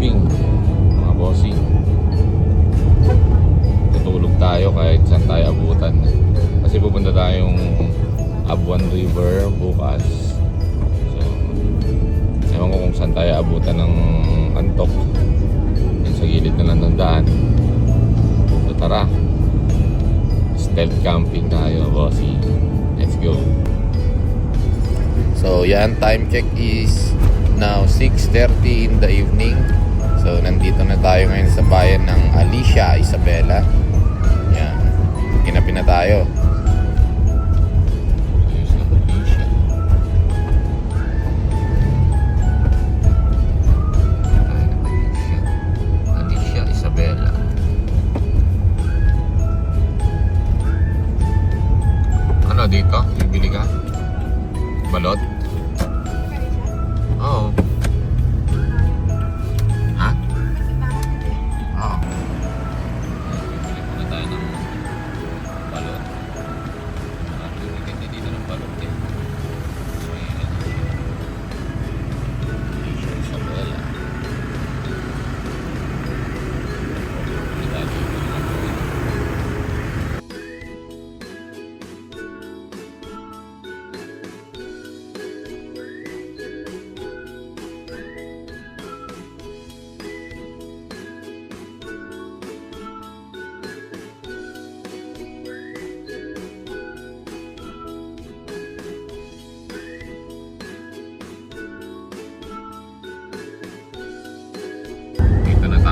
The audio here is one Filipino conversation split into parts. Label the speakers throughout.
Speaker 1: camping, mga bossing. Tutulog tayo kahit saan tayo abutan. Kasi pupunta tayong Abuan River bukas. So, ewan ko kung saan tayo abutan ng antok. Yan sa gilid na lang ng daan. So tara, stealth camping tayo, bossy. Let's go. So yan, time check is now 6.30 in the evening. So nandito na tayo ngayon sa bayan ng Alicia, Isabela. Yan, kinapi na tayo.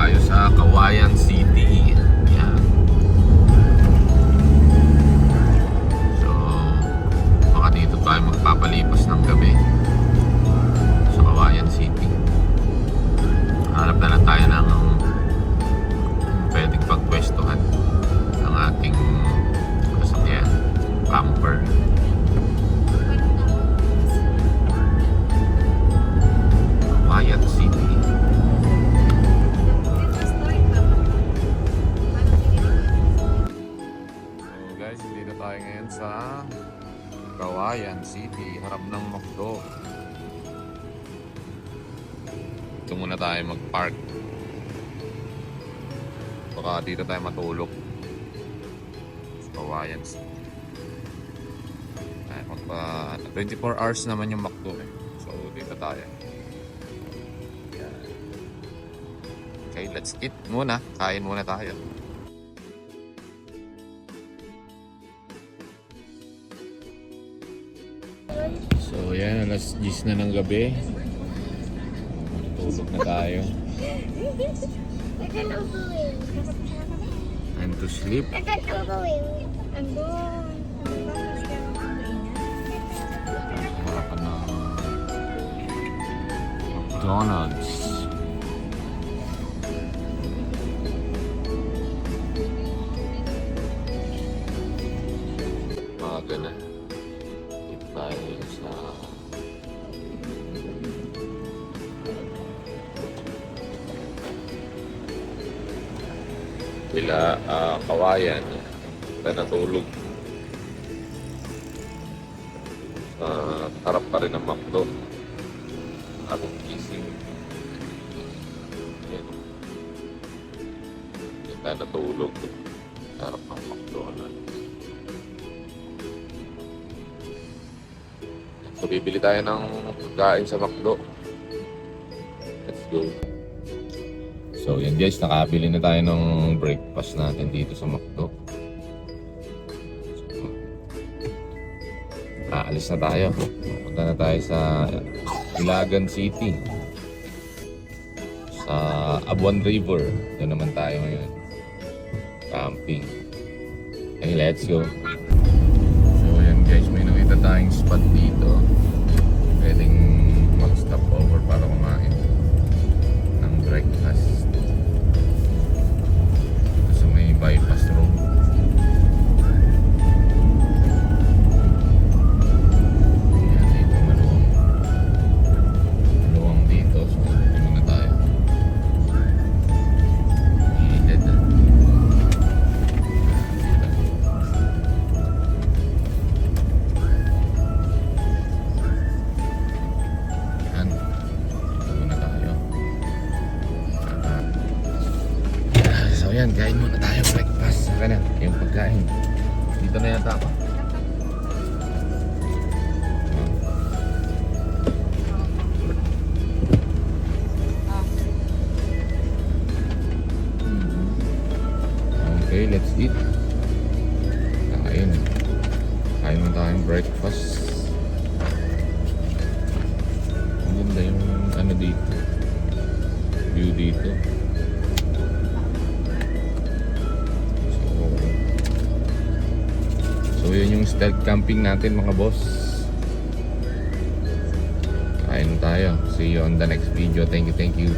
Speaker 1: Tayo sa Kawayan City. Yan. So, baka dito tayo magpapalipas ng gabi tayo ngayon sa Kawayan City, harap ng McDo. Ito muna tayo mag-park. Baka dito tayo matulog. Sa Kawayan City. Ay, magpa 24 hours naman yung McDo eh. So dito tayo. Okay, let's eat muna. Kain muna tayo. So yan, alas 10 na ng gabi. Matutulog na tayo. Time to sleep.
Speaker 2: Andun.
Speaker 1: Harapan ng McDonald's. Bila ah, Kawayan na natulog sa harap pa rin ng McDo. Akong gising. Yan. Tayo natulog. Sa harap ng McDonald's. So, bibili tayo ng pagkain sa McDo. Let's go. So, yan guys. Nakabili na tayo ng breakfast natin dito sa McDo. So, aalis na tayo. Punta na tayo sa Ilagan City. Sa Abuan River. Doon naman tayo ngayon. Camping. Okay, let's go. So, yan guys. May nakita tayong spot dito. Kain. Dito na yata ako. Okay, let's eat. Kain. Kain mo tayong breakfast. Ang ganda yung ano dito. View dito. Stealth camping natin mga boss. Kain tayo. See you on the next video. Thank you, thank you.